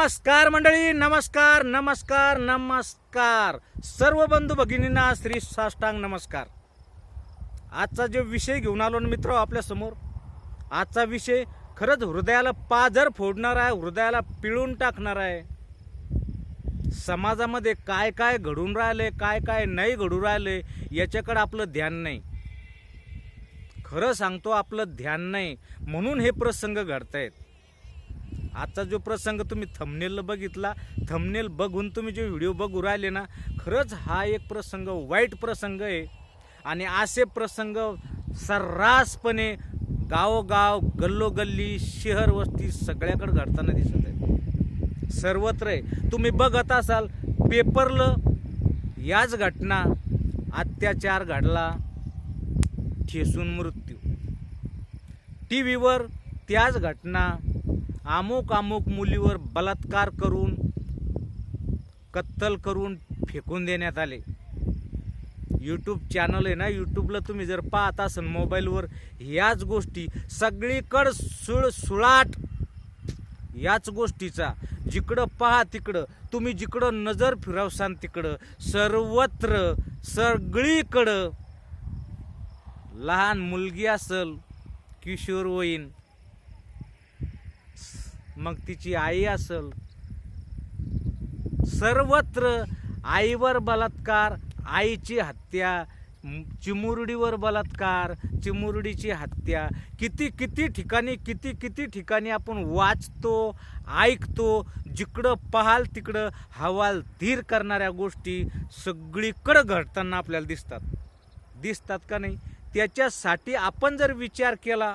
नमस्कार मंडळी नमस्कार नमस्कार नमस्कार. सर्व बंधू भगिनींना श्री साष्टांग नमस्कार. आजचा जो विषय घेऊन आलो ना मित्र आपल्यासमोर आजचा विषय खरंच हृदयाला पाझर फोडणार आहे हृदयाला पिळून टाकणार आहे. समाजामध्ये काय काय घडून राहिले काय काय नाही घडून राहिले याच्याकडे आपलं ध्यान नाही. खरं सांगतो आपलं ध्यान नाही म्हणून हे प्रसंग घडतायत. आजचा जो प्रसंग तुम्ही थमनेल बघितला थमनेल बघून तुम्ही जे व्हिडिओ बघू राहिले ना खरंच हा एक प्रसंग वाईट प्रसंग आहे. आणि असे प्रसंग सर्रासपणे गावोगाव गल्लोगल्ली शहर वस्ती सगळ्याकडे घडताना दिसत आहे सर्वत्र आहे. तुम्ही बघत असाल पेपरलं याच घटना अत्याचार घडला ठेसून मृत्यू. टी व्हीवर त्याच घटना अमुक अमुक मुलीवर बलात्कार करून कत्तल करून फेकून देण्यात आले. यूट्यूब चॅनल आहे ना यूट्यूबला तुम्ही जर पाहत असाल मोबाईलवर याच गोष्टी सगळीकडं सुळ सुळाट याच गोष्टीचा. जिकडं पहा तिकडं तुम्ही जिकडं नजर फिरवसान तिकडं सर्वत्र सगळीकडं लहान मुलगी असल किशोरवयीन मग तिची आई असल. सर्वत्र आईवर बलात्कार आईची हत्या चिमुरडीवर बलात्कार चिमुरडीची हत्या. किती किती ठिकाणी किती किती ठिकाणी आपण वाचतो ऐकतो जिकडं पाहाल तिकडं हवाल धीर करणाऱ्या गोष्टी सगळीकडं घडताना आपल्याला दिसतात. दिसतात का नाही? त्याच्यासाठी आपण जर विचार केला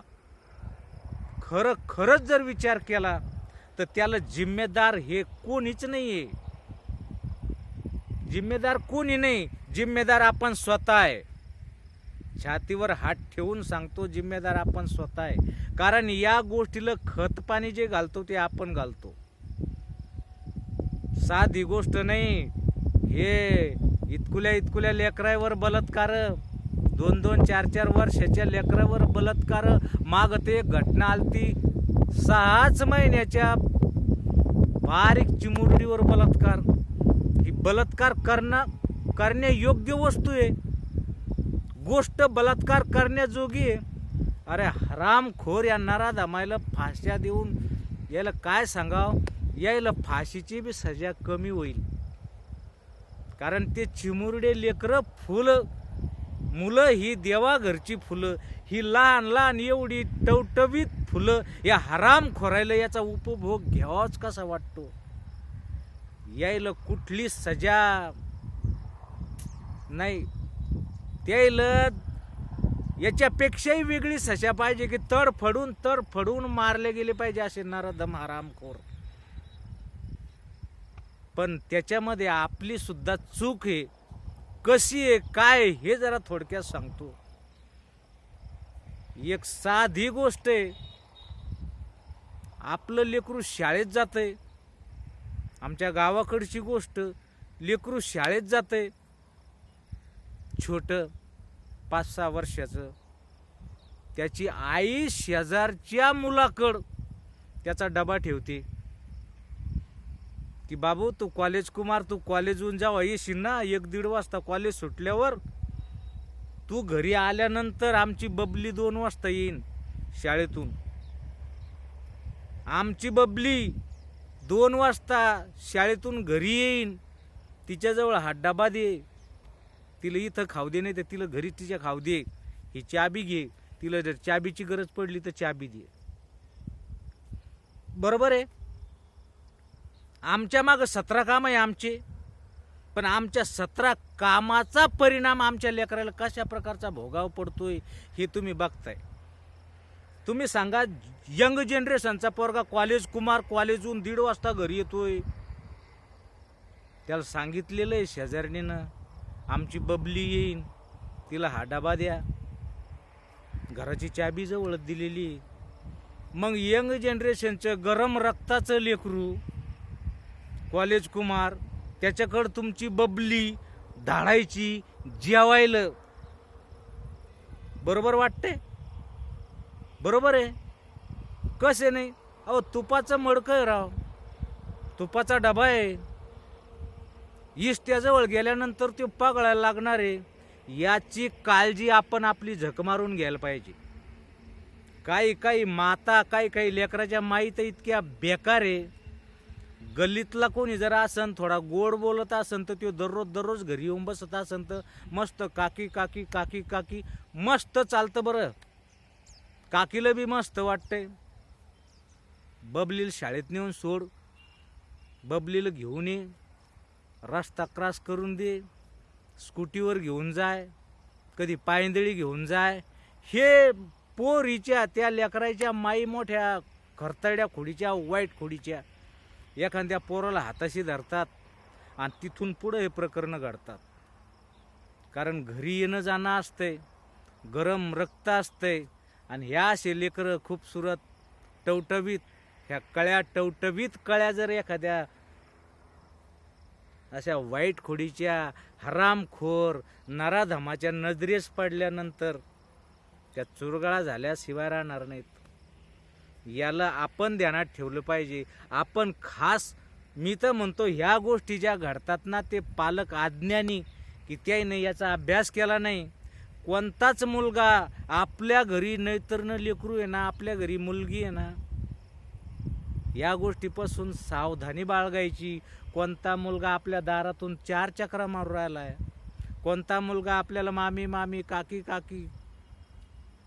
खरं खरंच जर विचार केला तर त्याला जिम्मेदार हे कोणीच नाही आहे जिम्मेदार कोणी नाही जिम्मेदार आपण स्वतः आहे. छातीवर हात ठेवून सांगतो जिम्मेदार आपण स्वतः आहे. कारण या गोष्टीला खत पाणी जे घालतो ते आपण घालतो. साधी गोष्ट नाही. हे इतकुल्या इतकुल्या लेकरावर बलात्कार. दोन दोन चार चार वर्षाच्या लेकरावर बलात्कार. माग ते एक घटना आलती. सहाच महिन्याच्या बारीक चिमुरडीवर बलात्कार. ही बलात्कार करणं करण्या योग्य वस्तू आहे. गोष्ट बलात्कार करण्याजोगी आहे. अरे हरामखोर या नरा फाश्या देऊन याला काय सांगाव? यायला फाशीची बी सजा कमी होईल. कारण ते चिमुरडे लेकरं फुलं मुलं ही देवाघरची फुलं ही लहान लहान एवढी टवटवीत फुलं या हराम खोरायला याचा उपभोग घ्यावाच कसा वाटतो? यायला कुठली सजा? नाही. त्याला याच्यापेक्षाही वेगळी सजा पाहिजे की तड फडून तड फडून मारले गेले पाहिजे असे नरदम हरामखोर पण त्याच्यामध्ये आपली सुद्धा चूक आहे. कशी आहे काय हे जरा थोडक्यात सांगतो. एक साधी गोष्ट आहे. आपलं लेकरू शाळेत जातंय. आमच्या गावाकडची गोष्ट लेकरू शाळेत जातंय. छोट पाच सहा वर्षाचं. त्याची आई शेजारच्या मुलाकड त्याचा डबा ठेवते. की बाबू तू कॉलेज कुमार तू कॉलेजहून जेव्हा येशील ना? एक दीड वाजता कॉलेज सुटल्यावर तू घरी आल्यानंतर आमची बबली दोन वाजता येईन शाळेतून. आमची बबली दोन वाजता शाळेतून घरी येईन. तिच्याजवळ हा दे तिला इथं खाऊ दे नाही तर तिला घरी तिच्या खाऊ दे. ही चाबी घे. तिला जर चाबीची गरज पडली तर चाबी दे. बरोबर आहे? आमच्या मागं सतरा काम आहे आमचे. पण आमच्या सतरा कामाचा परिणाम आमच्या लेकराला कशा प्रकारचा भोगाव पडतोय हे तुम्ही बघताय. तुम्ही सांगा यंग जनरेशनचा पोरगा कॉलेज कुमार कॉलेजहून दीड वाजता घरी येतोय. त्याला सांगितलेलं आहे शेजारणीनं आमची बबली येईन तिला हा डबा द्या. घराची चाबी जवळ दिलेली आहे. मग यंग जनरेशनचं गरम रक्ताचं लेकरू कॉलेज कुमार त्याच्याकडं तुमची बबली धाडायची जेवायला. बरोबर वाटते बरोबर आहे? कसे नाही? अहो तुपाचं मडकं आहे राव. तुपाचा डबा आहे. इष्ट्याजवळ गेल्यानंतर तो पगळायला लागणार आहे. याची काळजी आपण आपली झक मारून घ्यायला पाहिजे. काही काही माता काही काही लेकराच्या माई तर इतक्या बेकार आहे. गल्लीतला कोणी जर असन थोडा गोड बोलत असन तर तो दररोज दररोज घरी येऊन बसत असन तर मस्त काकी काकी काकी काकी मस्त चालतं बरं. काकीला बी मस्त वाटतंय. बबलीला शाळेत नेऊन सोड. बबलीला घेऊन ये. रस्ता क्रॉस करून दे. स्कूटीवर घेऊन जाय. कधी पायंदळी घेऊन जाय. हे पोरीच्या त्या लेकराच्या माई मोठ्या खरतड्या खोडीच्या वाईट खोडीच्या एखाद्या पोराला हाताशी धरतात आणि तिथून पुढं हे प्रकरणं घडतात. कारण घरी येणं जाणं असतंय गरम रक्त असतंय आणि ह्या असे लेकरं खूप सुरत टवटवीत ह्या कळ्या टवटवीत कळ्या जर एखाद्या अशा वाईट खोडीच्या हरामखोर नराधमाच्या नजरेस पडल्यानंतर त्या चुरगळा झाल्याशिवाय राहणार नाहीत. याला आपण ध्यानात ठेवलं पाहिजे. आपण खास मी तर म्हणतो ह्या गोष्टी ज्या घडतात ना ते पालक आज्ञानी की त्याने याचा अभ्यास केला नाही. कोणताच मुलगा आपल्या घरी नाहीतर न लेकरू आहे ना आपल्या घरी मुलगी आहे ना या गोष्टीपासून सावधानी बाळगायची. कोणता मुलगा आपल्या दारातून चार चक्रा मारू राहिला आहे. कोणता मुलगा आपल्याला मामी मामी काकी काकी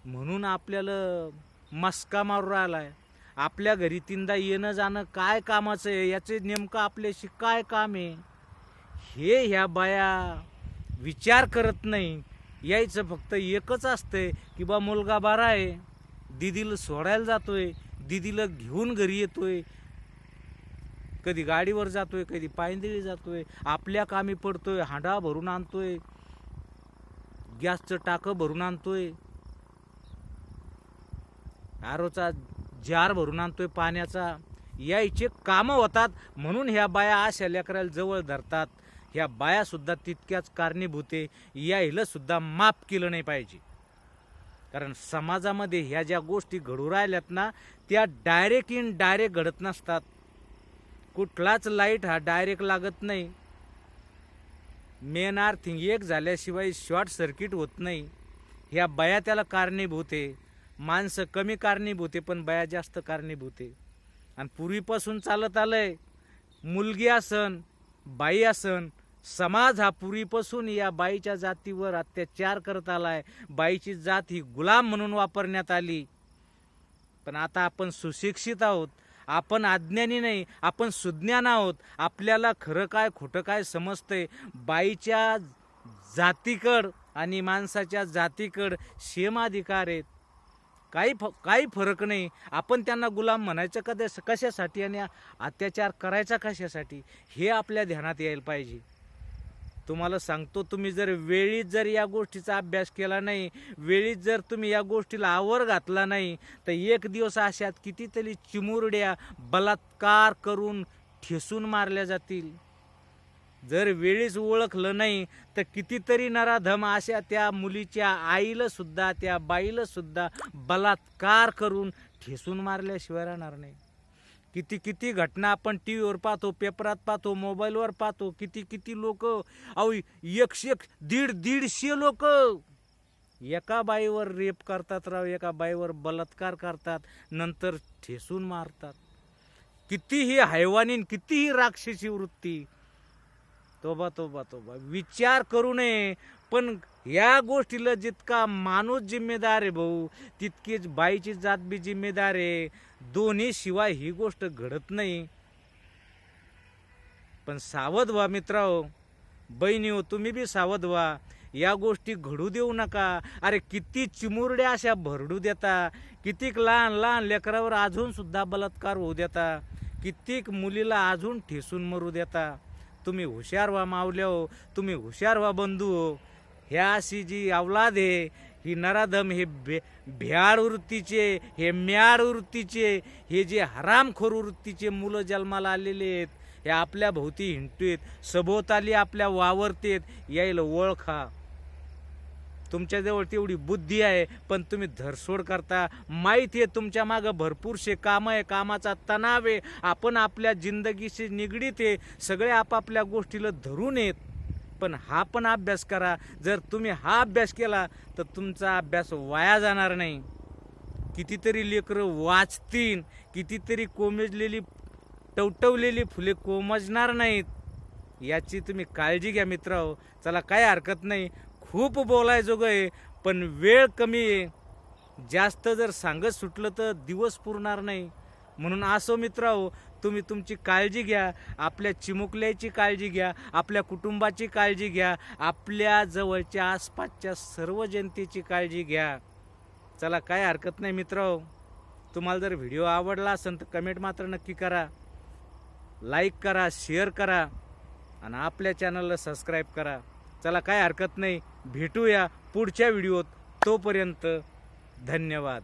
म्हणून आपल्याला मस्का मारू राहिला आहे आपल्या घरी तीनदा येणं जाणं काय कामाचं आहे? याचे नेमकं आपल्याशी काय काम आहे? हे ह्या बाया विचार करत नाही. यायचं फक्त एकच असतंय की बा मुलगा बारा आहे. दिदीला सोडायला जातोय. दिदीला घेऊन घरी येतोय. कधी गाडीवर जातोय कधी पायंदळी जातोय. आपल्या कामी पडतोय हांडा भरून आणतोय. गॅसचं टाकं भरून आणतोय. आरोचा जार भरून आणतोय पाण्याचा. यायचे कामं होतात म्हणून ह्या बाया अशा लेकराला जवळ धरतात. ह्या बायासुद्धा तितक्याच कारणीभूते या हिलंसुद्धा माफ केलं नाही पाहिजे. कारण समाजामध्ये ह्या ज्या गोष्टी घडू राहिल्यात ना त्या डायरेक्ट इन डायरेक्ट घडत नसतात. कुठलाच लाइट हा डायरेक्ट लागत नाही. मेन आर्थिंग एक झाल्याशिवाय शॉर्ट सर्किट होत नाही. ह्या बया त्याला कारणीभूत आहे. माणसं कमी कारणीभूत आहे पण बया जास्त कारणीभूत आहे. आणि पूर्वीपासून चालत आलंय मुलगी असन बाई असन समाज हा पूर्वीपासून या बाईच्या जातीवर अत्याचार करत आलाय. बाईची जात ही गुलाम म्हणून वापरण्यात आली. पण आता आपण सुशिक्षित आहोत आपण अज्ञानी नाही आपण सुज्ञान आहोत. आपल्याला खरं काय खोटं काय समजतंय? बाईच्या जातीकड आणि माणसाच्या जातीकड सेम अधिकार आहेत. काही फ काही फरक नाही. आपण त्यांना गुलाम म्हणायचं कदा कशासाठी आणि अत्याचार करायचा कशासाठी हे आपल्या ध्यानात यायला पाहिजे. तुम्हाला सांगतो तुम्ही जर वेळीच जर या गोष्टीचा अभ्यास केला नाही वेळीच जर तुम्ही या गोष्टीला आवर घातला नाही तर एक दिवस अशात कितीतरी चिमुरड्या बलात्कार करून ठेसून मारल्या जातील. जर वेळीच ओळखलं नाही तर कितीतरी नराधम अशा त्या मुलीच्या आईला सुद्धा त्या बाईला सुद्धा बलात्कार करून ठेसून मारल्याशिवाय राहणार नाही. किती किती घटना आपण टी व्हीवर पाहतो पेपरात पाहतो मोबाईलवर पाहतो किती किती लोक अहो एकशे एक दीड दीडशे लोक एका बाईवर रेप करतात राव एका बाईवर बलात्कार करतात नंतर ठेसून मारतात. कितीही हैवानीन कितीही राक्षसी वृत्ती तोबा तोबा तोबा. विचार करू नये पण या गोष्टीला जितका माणूस जिम्मेदार आहे भाऊ तितकीच बाईची जात बी जिम्मेदार आहे. दोन्ही शिवाय ही गोष्ट घडत नाही. पण सावध व्हा मित्राओ बहिणी हो तुम्ही बी सावध व्हा. या गोष्टी घडू देऊ नका. अरे किती चिमुरड्या अशा भरडू देता. कितीक लहान लहान लेकरावर अजून सुद्धा बलात्कार होऊ देता. कित्येक मुलीला अजून ठेसून मरू देता. तुम्ही हुशार व्हा मावल्या हो तुम्ही हुशार व्हा बंधू. हो ह्या अशी जी अवलाद आहे ही नराधम हे भे भ्याड वृत्तीचे हे म्याड वृत्तीचे हे जे हरामखोर वृत्तीचे मुलं जन्माला आलेले आहेत हे आपल्या भोवती हिंडतेत सभोवताली आपल्या वावरतेत यायला ओळखा. तुमच्याजवळ तेवढी बुद्धी आहे पण तुम्ही धरसोड करता. माहिती आहे तुमच्या मागं भरपूरसे कामं आहे कामाचा तणाव आहे. आपण आपल्या जिंदगीशी निगडीत आहे. सगळे आपापल्या गोष्टीला धरून येत पण हा पण अभ्यास करा. जर तुम्ही हा अभ्यास केला तर तुमचा अभ्यास वाया जाणार नाही. कितीतरी लेकरं वाचतील. कितीतरी कोमेजलेली टवटवलेली फुले कोमजणार नाहीत. याची तुम्ही काळजी घ्या मित्र चला काय हरकत नाही. खूप बोलायजोगं आहे पण वेळ कमी आहे. जास्त जर सांगत सुटलं तर दिवस पुरणार नाही. म्हणून असो मित्र तुम्ही तुमची काळजी घ्या आपल्या चिमुकल्याची काळजी घ्या आपल्या कुटुंबाची काळजी घ्या आपल्या जवळच्या आसपासच्या सर्व जनतेची काळजी घ्या. चला काय हरकत नाही मित्र तुम्हाला जर व्हिडिओ आवडला असेल तर कमेंट मात्र नक्की करा. लाईक करा शेअर करा. आणि आपल्या चॅनलला सबस्क्राईब करा. चला काय हरकत नाही. भेटूया पुढच्या व्हिडिओत. तोपर्यंत धन्यवाद.